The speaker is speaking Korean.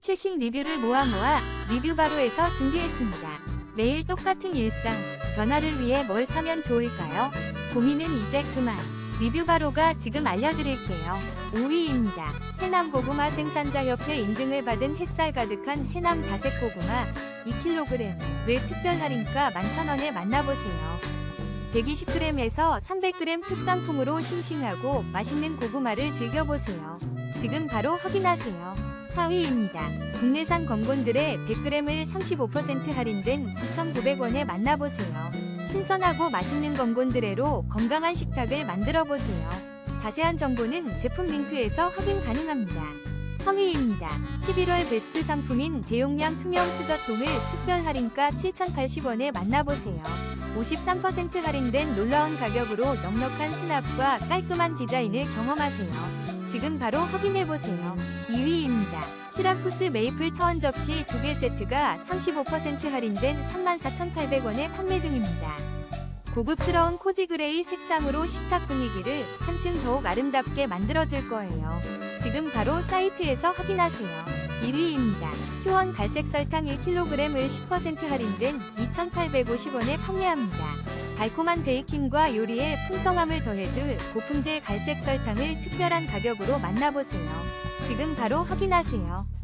최신 리뷰를 모아 모아 리뷰바로에서 준비했습니다. 매일 똑같은 일상, 변화를 위해 뭘 사면 좋을까요? 고민은 이제 그만. 리뷰바로가 지금 알려드릴게요. 5위입니다. 해남 고구마 생산자 협회 인증을 받은 햇살 가득한 해남 자색 고구마 2kg을 특별 할인가 11,000원에 만나보세요. 120g에서 300g 특상품으로 싱싱하고 맛있는 고구마를 즐겨보세요. 지금 바로 확인하세요. 4위입니다. 국내산 건곤들의 100g을 35% 할인된 9,900원에 만나보세요. 신선하고 맛있는 건곤드레로 건강한 식탁을 만들어보세요. 자세한 정보는 제품 링크에서 확인 가능합니다. 3위입니다. 11월 베스트 상품인 대용량 투명 수저통을 특별 할인가 7,080원에 만나보세요. 53% 할인된 놀라운 가격으로 넉넉한 수납과 깔끔한 디자인을 경험하세요. 지금 바로 확인해보세요. 2위입니다. 시라쿠스 메이플 타원 접시 2개 세트가 35% 할인된 34,800원에 판매 중입니다. 고급스러운 코지 그레이 색상으로 식탁 분위기를 한층 더욱 아름답게 만들어줄 거예요. 지금 바로 사이트에서 확인하세요. 1위입니다. 효원 갈색 설탕 1kg을 10% 할인된 2,850원에 판매합니다. 달콤한 베이킹과 요리에 풍성함을 더해줄 고품질 갈색 설탕을 특별한 가격으로 만나보세요. 지금 바로 확인하세요.